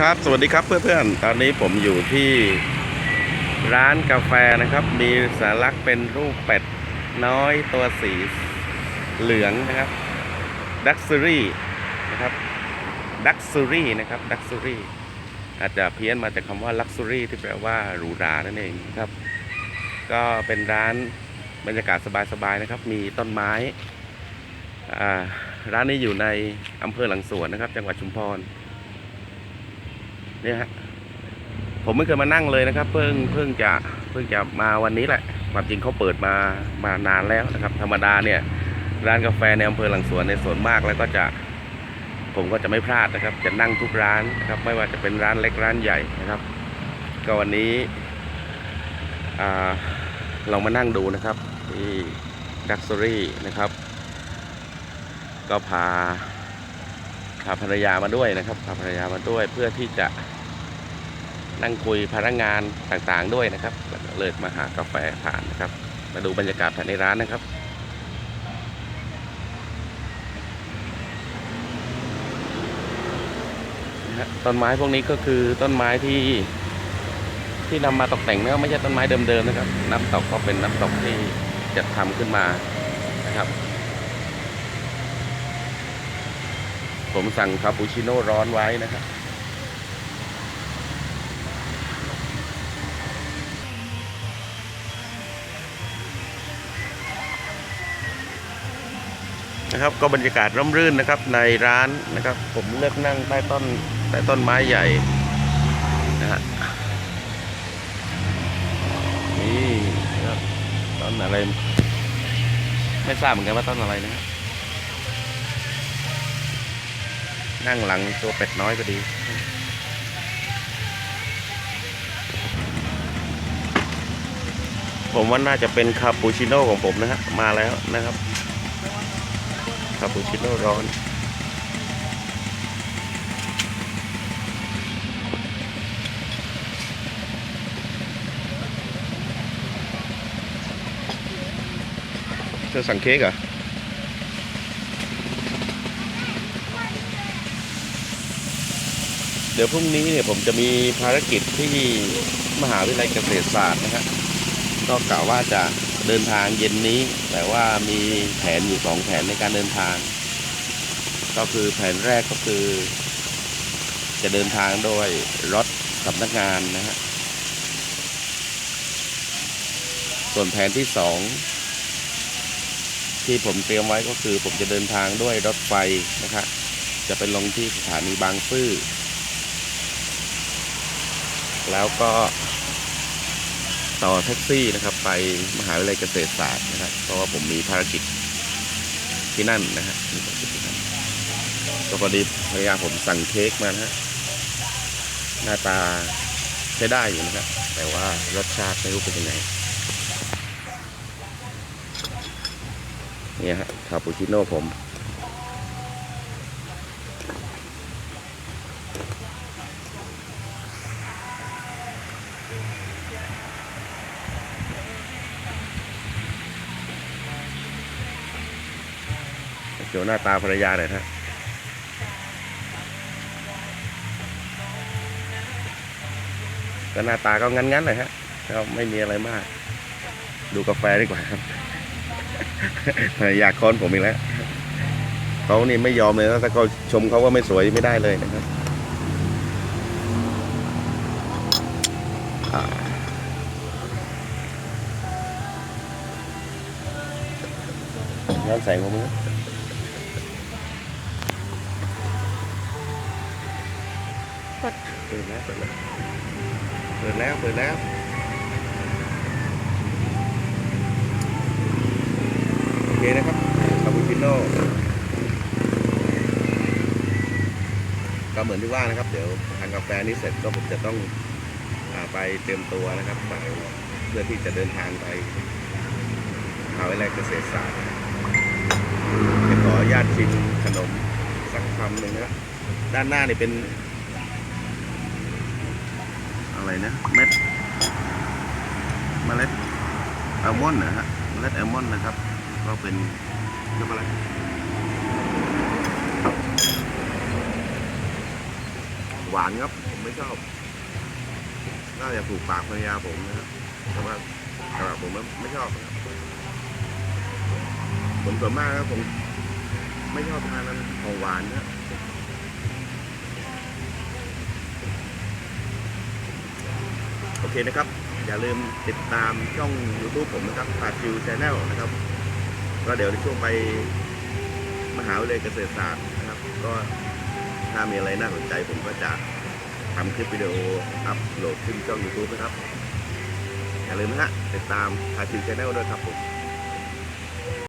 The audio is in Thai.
ครับสวัสดีครับเพื่อนๆ ตอนนี้ผมอยู่ที่ร้านกาแฟนะครับ มีสัญลักษณ์เป็นรูปเป็ดน้อยตัวสีเหลืองนะครับดักซูรี่นะครับดักซูรี่นะครับดักซูรี่อาจจะเพี้ยนมาจากคำว่าลักซูรี่ที่แปลว่าหรูหรานั่นเองครับ ก็เป็นร้านบรรยากาศสบายๆนะครับ มีต้นไม้ร้านนี้อยู่ในอำเภอหลังสวนนะครับ จังหวัดชุมพร เนี่ยฮะผมไม่เคยมานั่งเลยนะครับ เพิ่งเพิ่งจะเพิ่งจะมาวันนี้แหละความจริงเขาเปิดมามานานแล้วนะครับ ธรรมดาเนี่ย ร้านกาแฟในอำเภอหลังสวนในส่วนมากแล้วก็จะ ผมก็จะไม่พลาดนะครับ จะนั่งทุกร้านนะครับ ไม่ว่าจะเป็นร้านเล็กร้านใหญ่นะครับ ก็วันนี้อ่ามานั่งดูนะครับที่ดักซอรี่นะครับ ก็พาพาภรรยามาด้วยนะครับพาภรรยามาด้วยเพื่อที่จะ นั่งคุยพนักงานต่างๆด้วยนะครับแล้วก็เลยมาหากาแฟทานนะครับ มาดูบรรยากาศภายในร้านนะครับต้นไม้พวกนี้ก็คือต้นไม้ที่ที่นำมาตกแต่งนะไม่ใช่ต้นไม้เดิมๆนะครับ น้ำตกก็เป็นน้ำตกที่จัดทำขึ้นมานะครับ ผมสั่งคาปูชิโน่ร้อนไว้นะครับ นะครับ ก็บรรยากาศร่มรื่นนะครับในร้านนะครับ ผมเลือกนั่งใต้ต้นใต้ต้นไม้ใหญ่นะฮะนี่นะครับต้นอะไร ไม่ทราบเหมือนกันว่าต้นอะไรนะฮะนั่งหลังตัวเป็ดน้อยก็ดีผมว่าน่าจะเป็นคาปูชิโน่ของผมนะฮะมาแล้วนะครับ คาปูชิโน่ร้อนเธอสั่งเค้กเหรอเดี๋ยวพรุ่งนี้เนี่ยผมจะมีภารกิจที่มหาวิทยาลัยเกษตรศาสตร์นะครับก็กะว่าจะ เดินทางเย็นนี้ แต่ว่ามีแผนอยู่สองแผนในการเดินทาง ก็คือแผนแรกก็คือ จะเดินทางโดยรถสำนักงานนะฮะส่วนแผนที่สองที่ผมเตรียมไว้ก็คือ ผมจะเดินทางด้วยรถไฟนะครับจะไปลงที่สถานีบางซื่อ แล้วก็ ต่อแท็กซี่นะครับ ไปมหาวิทยาลัยเกษตรศาสตร์นะครับ เพราะว่าผมมีภารกิจที่นั่นนะฮะมีภารกิจที่นั่นก็พอดีภรรยาผมสั่งเค้กมานะฮะหน้าตาใช้ได้อยู่นะครับ แต่ว่ารสชาติไม่รู้เป็นยังไงเนี่ยฮะคาปูชิโน่ผม ดี๋ยวหน้าตาภรรยาหน่อยนะก็หน้าตาก็งั้นๆเลยฮะก็ไม่มีอะไรมาก ดูกาแฟดีกว่าครับภรรยาค้อนผมอีกแล้วเขานี่ไม่ยอมเลยนะถ้าเขาชมเขาว่าไม่สวยไม่ได้เลยนะครับอ่าย้อนแสงขอ งมึงเปิดแล้ว เปิดแล้ว เปิดแล้ว เปิดแล้วโอเคนะครับคาปูชิโน่ก็เหมือนที่ว่านะครับ เดี๋ยวทานกาแฟนี้เสร็จก็ผมจะต้องอไปเตรียมตัวนะครับไปเพื่อที่จะเดินทางไปมหาวิทยาลัยเกษตรศาสตร์จะขออนุญาตชิมขนมสักคำหนึ่งนะครับด้านหน้านี่เป็น อะไรนะเม็ดเมล็ดอัลมอนด์นะฮะเมล็ดอัลมอนด์นะครับ ก็เป็นช็อกโกแลตหวานครับผมไม่ชอบน่าจะถูกปากภรรยาผมนะครับแต่ว่าสำหรับผมไม่ชอบนะครับผมส่วนมากครับผมไม่ชอบทานนั้นของหวานนะ เคนะครับ อย่าลืมติดตามช่อง YouTube ผมนะครับพาคิวชาแนลนะครับก็เดี๋ยวในช่วงไปมหาวิทยาลัยเกษตรศาสตร์นะครับ ก็ถ้ามีอะไรน่าสนใจผมก็จะทำคลิปวิดีโออัพโหลดขึ้นช่อง YouTube นะครับ อย่าลืมนะฮะติดตามพาคิวชาแนลด้วยครับผม